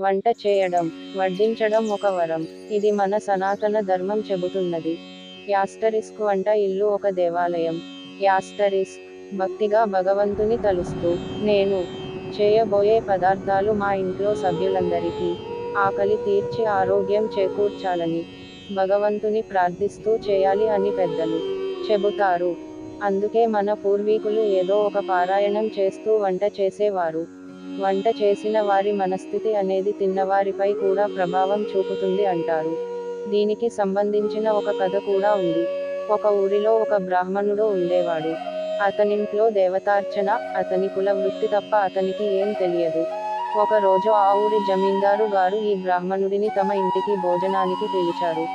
వంట చేయడం వడ్డించడం ఒక వరం. ఇది మన సనాతన ధర్మం చెబుతున్నది. యాస్టరిస్క్ వంట ఇల్లు ఒక దేవాలయం. యాస్టరిస్క్ భక్తిగా భగవంతుని తలుస్తూ నేను చేయబోయే పదార్థాలు మా ఇంట్లో సభ్యులందరికీ ఆకలి తీర్చి ఆరోగ్యం చేకూర్చాలని భగవంతుని ప్రార్థిస్తూ చేయాలి అని పెద్దలు చెబుతారు. అందుకే మన పూర్వీకులు ఏదో ఒక పారాయణం చేస్తూ వంట చేసేవారు. వంట చేసిన వారి మనస్థితి అనేది తిన్నవారిపై కూడా ప్రభావం చూపుతుంది అంటారు. దీనికి సంబంధించిన ఒక కథ కూడా ఉంది. ఒక ఊరిలో ఒక బ్రాహ్మణుడు ఉండేవాడు. అతనింట్లో దేవతార్చన అతని కుల వృత్తి తప్ప అతనికి ఏం తెలియదు. ఒక రోజు ఆ ఊరి జమీందారు గారు ఈ బ్రాహ్మణుడిని తమ ఇంటికి భోజనానికి పిలిచారు.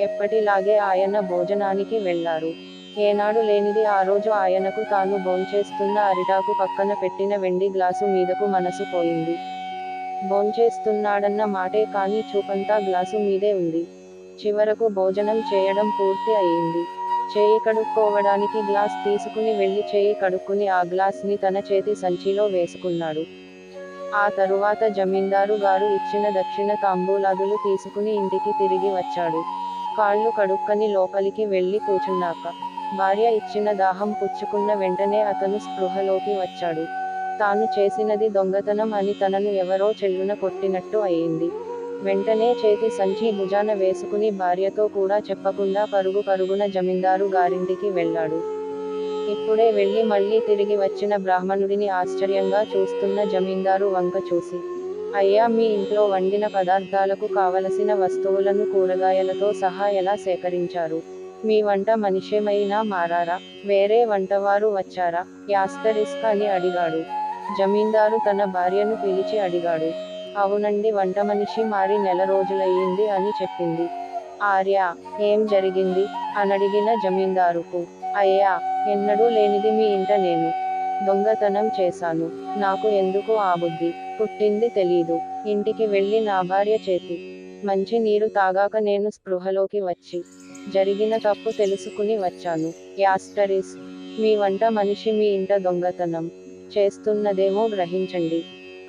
ఎప్పటిలాగే ఆయన భోజనానికి వెళ్ళారు. ఏనాడు లేనిది ఆ రోజు ఆయనకు తాను భోంచేస్తున్న అరిటాకు పక్కన పెట్టిన వెండి గ్లాసు మీదకు మనసు పోయింది. భోంచేస్తున్నాడన్న మాటే కానీ చూపంతా గ్లాసు మీదే ఉంది. చివరకు భోజనం చేయడం పూర్తి అయింది. చేయి కడుక్కోవడానికి గ్లాస్ తీసుకుని వెళ్ళి చేయి కడుక్కుని ఆ గ్లాస్ని తన చేతి సంచిలో వేసుకున్నాడు. ఆ తరువాత జమీందారు గారు ఇచ్చిన దక్షిణ తాంబూలాదులు తీసుకుని ఇంటికి తిరిగి వచ్చాడు. కాళ్ళు కడుక్కని లోపలికి వెళ్ళి కూచున్నాక భార్య ఇచ్చిన దాహం పుచ్చుకున్న వెంటనే అతను స్పృహలోకి వచ్చాడు. తాను చేసినది దొంగతనం అని తనను ఎవరో చెల్లున కొట్టినట్టు అయింది. వెంటనే చేతి సంచి భుజాన వేసుకుని భార్యతో కూడా చెప్పకుండా పరుగు పరుగున జమీందారు గారింటికి వెళ్ళాడు. ఇప్పుడే వెళ్ళి మళ్ళీ తిరిగి వచ్చిన బ్రాహ్మణుడిని ఆశ్చర్యంగా చూస్తున్న జమీందారు వంక చూసి అయ్యా మీ ఇంట్లో వండిన పదార్థాలకు కావలసిన వస్తువులను కూరగాయలతో సహా ఎలా సేకరించారు? మీ వంట మనిషేమైనా మారారా? వేరే వంటవారు వచ్చారా? యాస్టరిస్క్ అని అడిగాడు. జమీందారు తన భార్యను పిలిచి అడిగాడు. అవునండి వంట మనిషి మారి నెల రోజులయ్యింది అని చెప్పింది. ఆర్య ఏం జరిగింది? అనడిగిన జమీందారుకు. అయ్యా ఎన్నడూ లేనిది మీ ఇంట నేను. దొంగతనం చేశాను. నాకు ఎందుకు ఆ బుద్ధి. పుట్టింది తెలీదు. ఇంటికి వెళ్ళి నా భార్య చేతి. మంచి నీరు తాగాక నేను స్పృహలోకి వచ్చి జరిగిన తప్పు తెలుసుకుని వచ్చాను. యాస్టరిస్ మీ వంట మనిషి మీ ఇంట దొంగతనం చేస్తున్నదేమో గ్రహించండి.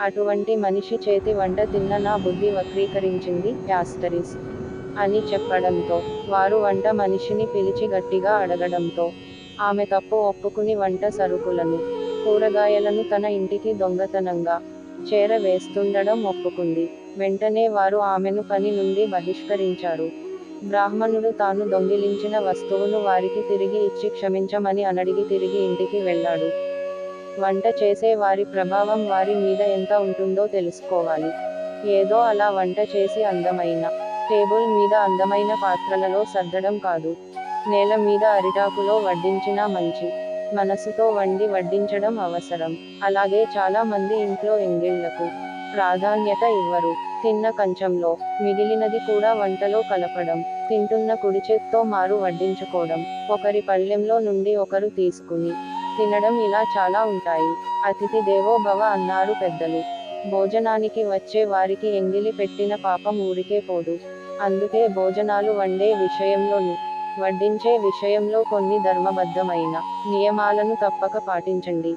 అటువంటి మనిషి చేతి వంట తిన్న నా బుద్ధి వక్రీకరించింది యాస్టరిస్ అని చెప్పడంతో వారు వంట మనిషిని పిలిచి గట్టిగా అడగడంతో ఆమె తప్పు ఒప్పుకుని వంట సరుకులను కూరగాయలను తన ఇంటికి దొంగతనంగా చేరవేస్తుండడం ఒప్పుకుంది. వెంటనే వారు ఆమెను పని నుండి బహిష్కరించారు. బ్రాహ్మణుడు తాను దొంగిలించిన వస్తువును వారికి తిరిగి ఇచ్చి క్షమించమని అనడిగి తిరిగి ఇంటికి వెళ్ళాడు. వంట చేసే వారి ప్రభావం వారి మీద ఎంత ఉంటుందో తెలుసుకోవాలి. ఏదో అలా వంట చేసి అందమైన టేబుల్ మీద అందమైన పాత్రలలో సర్దడం కాదు. నేల మీద అరిటాకులో వడ్డించినా మంచి మనసుతో వండి వడ్డించడం అవసరం. అలాగే చాలా మంది ఇంట్లో ఎంగిళ్ళకు ప్రాధాన్యత ఇవ్వరు. తిన్న కంచంలో మిగిలినది కూడా వంటలో కలపడం తింటున్న కుడి చేత్తో మారు వడ్డించుకోవడం ఒకరి పళ్ళెంలో నుండి ఒకరు తీసుకుని తినడం ఇలా చాలా ఉంటాయి. అతిథి దేవో భవ అన్నారు పెద్దలు. భోజనానికి వచ్చే వారికి ఎంగిలి పెట్టిన పాపం ఊరికే పోదు. అందుకే భోజనాలు వండే విషయంలోను వడ్డించే విషయంలో కొన్ని ధర్మబద్ధమైన నియమాలను తప్పక పాటించండి.